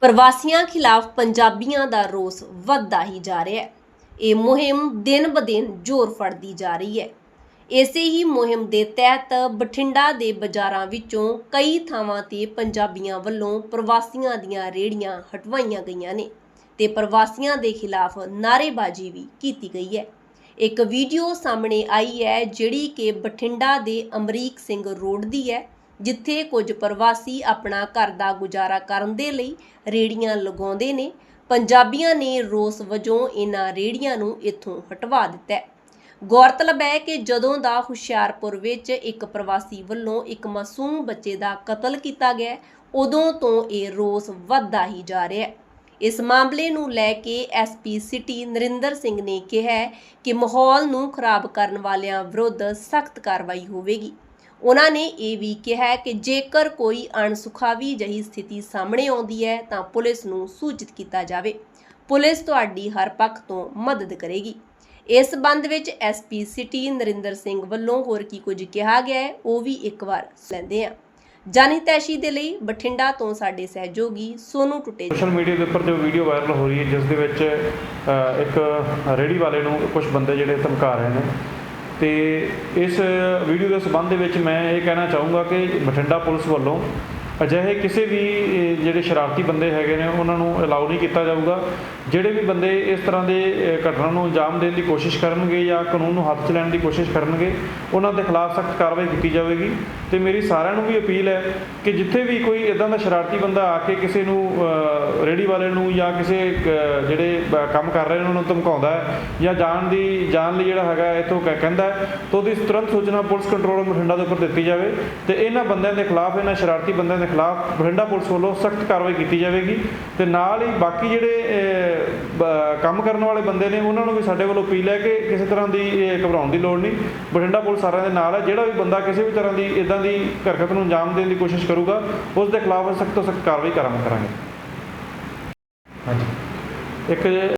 ਪ੍ਰਵਾਸੀਆਂ ਖਿਲਾਫ ਪੰਜਾਬੀਆਂ ਦਾ ਰੋਸ ਵੱਧਦਾ ਹੀ ਜਾ ਰਿਹਾ ਹੈ। ਇਹ ਮੁਹਿੰਮ ਦਿਨ-ਬਦਿਨ ਜ਼ੋਰ ਫੜਦੀ ਜਾ ਰਹੀ ਹੈ। ਇਸੇ ਹੀ ਮੁਹਿੰਮ ਦੇ ਤਹਿਤ ਬਠਿੰਡਾ ਦੇ ਬਾਜ਼ਾਰਾਂ ਵਿੱਚੋਂ ਕਈ ਥਾਵਾਂ ਤੇ ਪੰਜਾਬੀਆਂ ਵੱਲੋਂ ਪ੍ਰਵਾਸੀਆਂ ਦੀਆਂ ਰੇੜੀਆਂ ਹਟਵਾਈਆਂ ਗਈਆਂ ਨੇ ਤੇ ਪ੍ਰਵਾਸੀਆਂ ਦੇ ਖਿਲਾਫ ਨਾਅਰੇਬਾਜ਼ੀ ਵੀ ਕੀਤੀ ਗਈ ਹੈ। ਇੱਕ ਵੀਡੀਓ ਸਾਹਮਣੇ ਆਈ ਹੈ ਜਿਹੜੀ ਕਿ ਬਠਿੰਡਾ ਦੇ ਅਮਰੀਕ ਸਿੰਘ ਰੋਡ ਦੀ ਹੈ। ਜਿੱਥੇ ਕੁਝ ਪ੍ਰਵਾਸੀ ਆਪਣਾ ਘਰ ਦਾ ਗੁਜ਼ਾਰਾ ਕਰਨ ਦੇ ਲਈ ਰੇੜੀਆਂ ਲਗਾਉਂਦੇ ਨੇ, ਪੰਜਾਬੀਆਂ ਨੇ ਰੋਸ ਵਜੋਂ ਇਹਨਾਂ ਰੇੜੀਆਂ ਨੂੰ ਇੱਥੋਂ ਹਟਵਾ ਦਿੱਤਾ ਹੈ। ਗੌਰਤਲਬ ਹੈ ਕਿ ਜਦੋਂ ਦਾ ਹੁਸ਼ਿਆਰਪੁਰ ਵਿੱਚ ਇੱਕ ਪ੍ਰਵਾਸੀ ਵੱਲੋਂ ਇੱਕ ਮਾਸੂਮ ਬੱਚੇ ਦਾ ਕਤਲ ਕੀਤਾ ਗਿਆ, ਉਦੋਂ ਤੋਂ ਇਹ ਰੋਸ ਵੱਧਦਾ ਹੀ ਜਾ ਰਿਹਾ ਹੈ। ਇਸ ਮਾਮਲੇ ਨੂੰ ਲੈ ਕੇ ਐਸਪੀ ਸਿਟੀ ਨਰਿੰਦਰ ਸਿੰਘ ਨੇ ਕਿਹਾ ਕਿ ਮਾਹੌਲ ਨੂੰ ਖਰਾਬ ਕਰਨ ਵਾਲਿਆਂ ਵਿਰੁੱਧ ਸਖਤ ਕਾਰਵਾਈ ਹੋਵੇਗੀ। ਉਹਨਾਂ ਨੇ ਇਹ ਵੀ ਕਿਹਾ ਕਿ ਜੇਕਰ ਕੋਈ ਅਣਸੁਖਾਵੀ ਜਹੀ ਸਥਿਤੀ ਸਾਹਮਣੇ ਆਉਂਦੀ ਹੈ, ਤਾਂ ਪੁਲਿਸ ਨੂੰ ਸੂਚਿਤ ਕੀਤਾ ਜਾਵੇ। ਪੁਲਿਸ ਤੁਹਾਡੀ ਹਰ ਪੱਖ ਤੋਂ ਮਦਦ ਕਰੇਗੀ। ਇਸ ਸੰਬੰਧ ਵਿੱਚ ਐਸਪੀ ਸਿਟੀ ਨਰਿੰਦਰ ਸਿੰਘ ਵੱਲੋਂ ਹੋਰ ਕੀ ਕੁਝ ਕਿਹਾ ਗਿਆ ਹੈ, ਉਹ ਵੀ ਇੱਕ ਵਾਰ ਲੈਂਦੇ ਹਾਂ। ਜਾਨੀ ਦੇ ਲਈ ਬਠਿੰਡਾ ਤੋਂ ਸਾਡੇ ਸਹਿਯੋਗੀ ਸੋਨੂ ਟੁੱਟੇ ਸੋਸ਼ਲ ਮੀਡੀਆ ਦੇ ਉੱਪਰ ਜੋ ਵੀਡੀਓ ਵਾਇਰਲ ਹੋ ਰਹੀ ਹੈ, ਜਿਸ ਦੇ ਵਿੱਚ ਇੱਕ ਰੇੜੀ ਵਾਲੇ ਨੂੰ ਕੁਝ ਬੰਦੇ ਜਿਹੜੇ ਧਮਕਾ ਰਹੇ ਨੇ। ਤੇ ਇਸ ਵੀਡੀਓ ਦੇ ਸਬੰਧ ਦੇ ਵਿੱਚ ਮੈਂ ਇਹ ਕਹਿਣਾ ਚਾਹੂੰਗਾ ਕਿ ਬਠਿੰਡਾ ਪੁਲਿਸ ਵੱਲੋਂ ਅਜਿਹੇ ਕਿਸੇ ਵੀ ਜਿਹੜੇ ਸ਼ਰਾਰਤੀ ਬੰਦੇ ਹੈਗੇ ਨੇ ਉਹਨਾਂ ਨੂੰ ਅਲਾਉ ਨਹੀਂ ਕੀਤਾ ਜਾਊਗਾ। ਜਿਹੜੇ ਵੀ ਬੰਦੇ ਇਸ ਤਰ੍ਹਾਂ ਦੇ ਘਟਨਾ ਨੂੰ ਅੰਜਾਮ ਦੇਣ ਦੀ ਕੋਸ਼ਿਸ਼ ਕਰਨਗੇ ਜਾਂ ਕਾਨੂੰਨ ਨੂੰ ਹੱਥ 'ਚ ਲੈਣ ਦੀ ਕੋਸ਼ਿਸ਼ ਕਰਨਗੇ ਉਹਨਾਂ ਦੇ ਖਿਲਾਫ ਸਖਤ ਕਾਰਵਾਈ ਕੀਤੀ ਜਾਵੇਗੀ। ਤੇ ਮੇਰੀ ਸਾਰਿਆਂ ਨੂੰ ਵੀ ਅਪੀਲ ਹੈ ਕਿ ਜਿੱਥੇ ਵੀ ਕੋਈ ਇਦਾਂ ਦਾ ਸ਼ਰਾਰਤੀ ਬੰਦਾ ਆ ਕੇ ਕਿਸੇ ਨੂੰ ਅ, ਰੇਹੜੀ ਵਾਲੇ ਨੂੰ ਜਾਂ ਕਿਸੇ ਜਿਹੜੇ ਕੰਮ ਕਰ ਰਹੇ ਉਹਨਾਂ ਨੂੰ ਧਮਕਾਉਂਦਾ ਹੈ ਜਾਂ ਜਾਣ ਦੀ ਜਾਣ ਲਈ ਜਿਹੜਾ ਹੈਗਾ ਇਥੋਂ ਕਹਿੰਦਾ ਤਾਂ ਉਹਦੀ ਤੁਰੰਤ ਸੂਚਨਾ ਪੁਲਿਸ ਕੰਟਰੋਲ ਰੂਮ ਬਠਿੰਡਾ ਦੇ ਉੱਪਰ ਦਿੱਤੀ ਜਾਵੇ। ਤੇ ਇਹਨਾਂ ਬੰਦਿਆਂ ਦੇ ਖਿਲਾਫ ਇਹਨਾਂ ਸ਼ਰਾਰਤੀ ਬੰਦਿਆਂ ਦੇ ਖਿਲਾਫ ਬਠਿੰਡਾ ਪੁਲਿਸ ਵੱਲੋਂ ਸਖਤ ਕਾਰਵਾਈ ਕੀਤੀ ਜਾਵੇਗੀ ਤੇ ਨਾਲ ਹੀ ਬਾਕੀ ਜਿਹੜੇ ਕੰਮ ਕਰਨ ਵਾਲੇ ਬੰਦੇ ਨੇ, ਉਹਨਾਂ ਨੂੰ ਵੀ ਸਾਡੇ ਵੱਲੋਂ ਅਪੀਲ ਹੈ ਕਿ ਕਿਸੇ ਤਰ੍ਹਾਂ ਦੀ ਇਹ ਘਬਰਾਉਣ ਦੀ ਲੋੜ ਨਹੀਂ। ਬਠਿੰਡਾ ਪੁਲਿਸ ਸਾਰਿਆਂ ਦੇ ਨਾਲ ਹੈ, ਜਿਹੜਾ ਵੀ ਬੰਦਾ ਕਿਸੇ ਵੀ ਤਰ੍ਹਾਂ ਦੀ ਇਦਾਂ ਦੀ ਹਰਕਤ ਨੂੰ ਅੰਜਾਮ ਦੇਣ ਦੀ ਕੋਸ਼ਿਸ਼ ਕਰੂਗਾ, ਉਸ ਦੇ ਖਿਲਾਫ ਸਖਤ ਤੋਂ ਸਖਤ ਕਾਰਵਾਈ ਕਰਾਂਗੇ। ਹਾਂਜੀ। ਇੱਕ